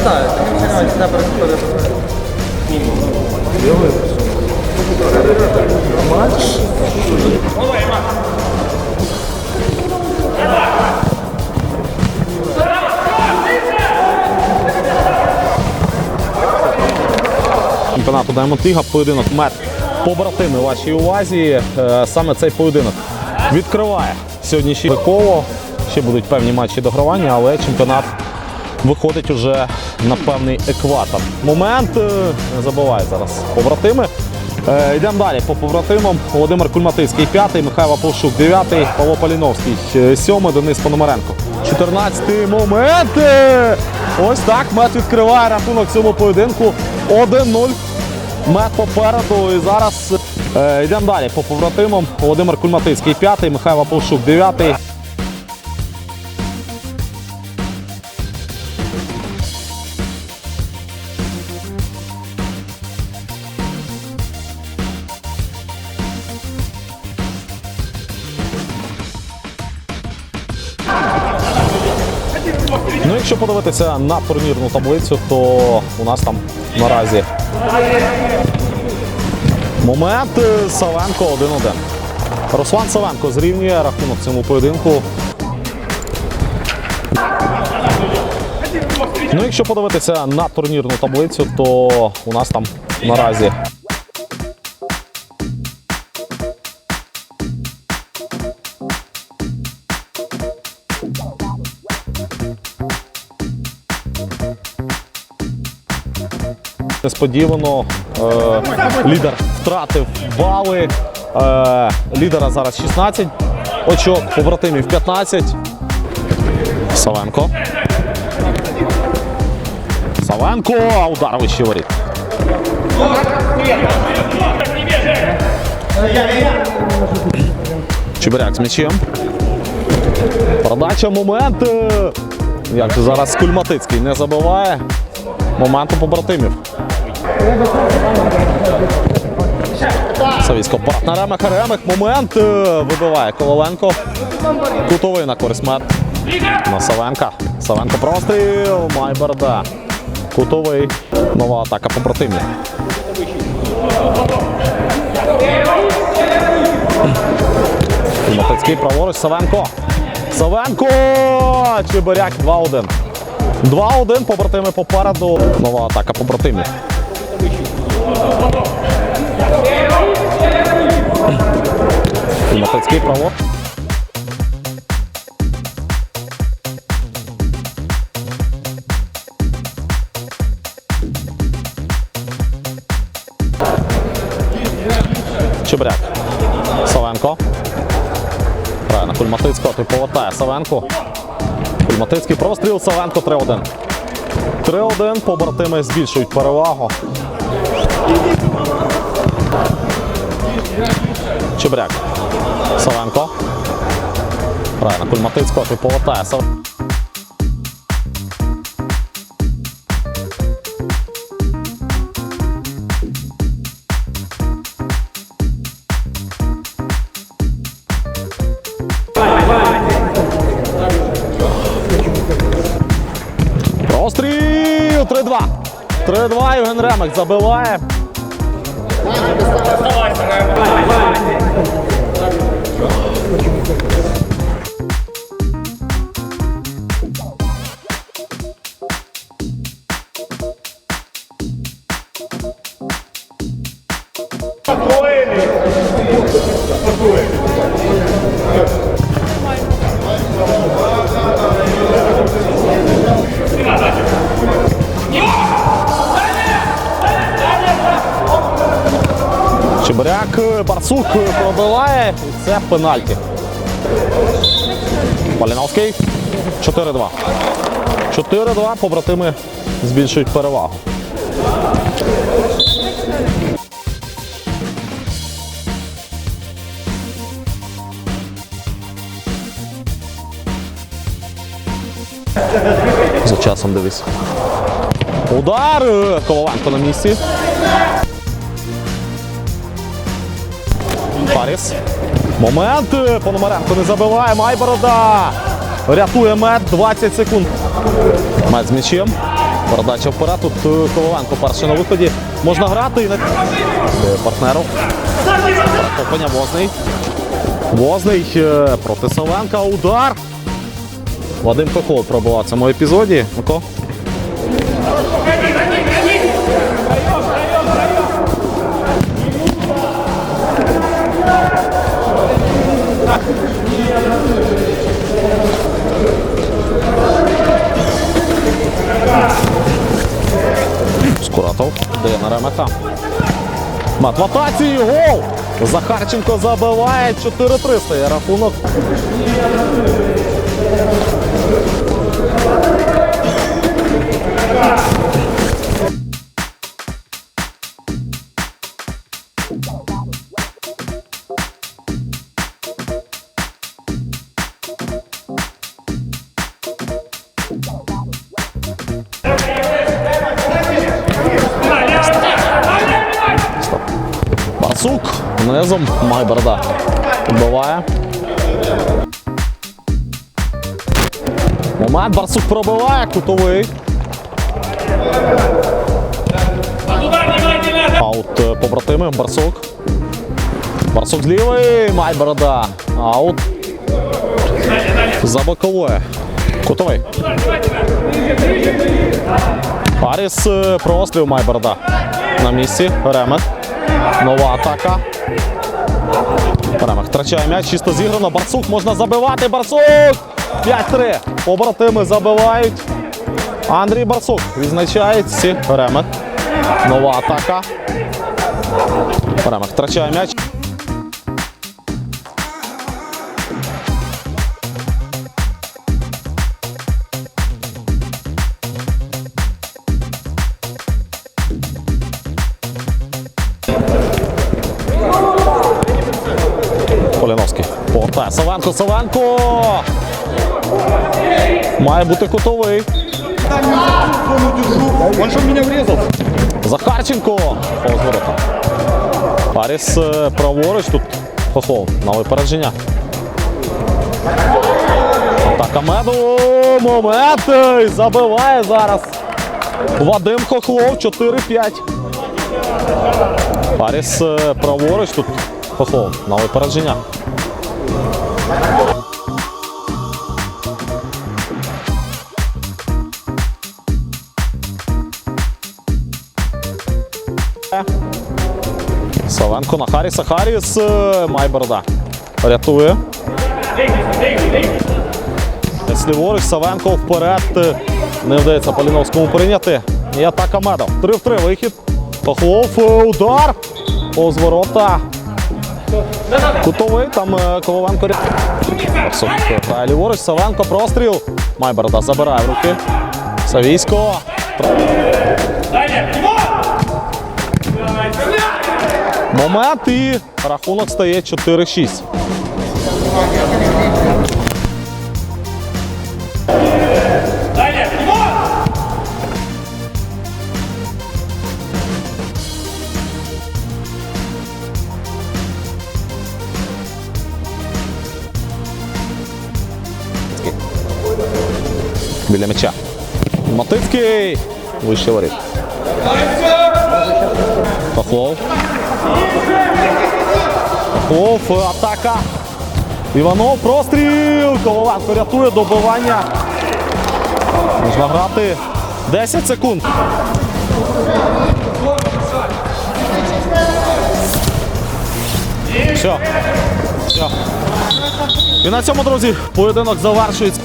сюда, это сюда происходит. чемпіонату Diamond League, поєдинок мет побратими вашій увазі. Е, Саме цей поєдинок відкриває сьогоднішнє коло. Ще будуть певні матчі догравання, але чемпіонат виходить уже на певний екватор. Момент е, Не забуває зараз побратими. Е, йдемо далі по побратимам. Володимир Кульматицький, п'ятий, Михайло Повшук, 9. Павло Поліновський, сьомий. Денис Пономаренко. 14-й момент. Ось так мед відкриває рахунок цьому поєдинку. 1-0. Мед попереду. І зараз е, йдемо далі по побратимам. Володимир Кульматицький, п'ятий, Михайло Повшук, 9. Якщо подивитися на турнірну таблицю, то у нас там наразі момент е, Савенко 1-1. Руслан Савенко зрівнює рахунок цьому поєдинку. Ну, якщо подивитися на турнірну таблицю, то у нас там наразі Несподівано е, лідер втратив бали. Е, лідера зараз 16 очок, побратимів 15. Савенко. Савенко, а удар вище воріт. Чебиряк з м'ячем. Передача момент. Як же зараз Кульматицький не забиває. Моменту побратимів. Савіцько партнер Ремех, Ремех. Момент е, вибиває Коваленко. Кутовий на користь мет. На Савенка. Савенко простріл. Майберда. Кутовий. Нова атака побратимів. Матицький праворуч. Савенко. Савенко! Чебиряк 2-1. 2-1 побратими попереду. Нова атака побратимів. Матицький праворуч. Чебряк. Савенко. Правильно, Кульматицького, той повертає Савенко. Кульматицький простріл, Савенко 3-1. 3-1, побратими збільшують перевагу. Чебряк. Савенко. Правильно, Кульматицького, той повертає Савенко. Простріл! 3-2. 3-2. Євген Ремик забиває. Чебиряк, е, Барсук пробиває. І це пенальті. Маліновський. 4-2. 4-2. Побратими збільшують перевагу. За часом дивись. Удар! Коваленко на місці. Паріс. Момент. е, Пономаренко не забиває. Майборода. Рятує мед. 20 секунд. Мед з м'ячем. Передача вперед. Тут е, Коваленко перший на виході. Можна грати Е, партнеру. Перехоплення Возний. Возний проти Савенка. Удар. Вадим Хохол пробував в цьому епізоді. Мико. Ремета. Мат в атаці, гол! Захарченко забиває 4-3 стає рахунок. Барсук низом Майберда пробиває. Момент Барсук пробиває, кутовий. Аут е, побратими, Барсук. Барсук лівий, Майберда. Аут. За боковое. Кутовий. Аріс е, простріл Майберда. На місці. Ремет. Нова атака. Перемах втрачає м'яч, чисто зіграно. Барсук можна забивати. Барсук! 5-3. Побратими забивають. Андрій Барсук відзначається. Перемах. Нова атака. Перемах втрачає м'яч. Повертає Савенко, Савенко! Має бути кутовий. Он что меня врезал? Захарченко. Повз ворота. Аріс е, праворуч. Тут Хохол на випередження. Атака меду. Момент. Забиває зараз. Вадим Хохлов 4-5. Аріс е, праворуч. Тут Хохлов на випередження. Савенко на Харіса. Харіс е, Майберда. Рятує. Ліворуч, Савенко вперед. Не вдається Поліновському прийняти. І атака медал. 3 в 3 вихід. Пахлов. е, Удар. Повз. Кутовий. Там е, Коваленко. грає ліворуч. Савенко простріл. Майберда забирає в руки. Савійсько. Момент і рахунок стає 4-6. Біля м'яча. Матицький. Вище воріт. Пахлов. Пахлов, атака. Іванов, простріл. Коваленко рятує добивання. Можна грати 10 секунд. Все. Все. І на цьому, друзі, поєдинок завершується.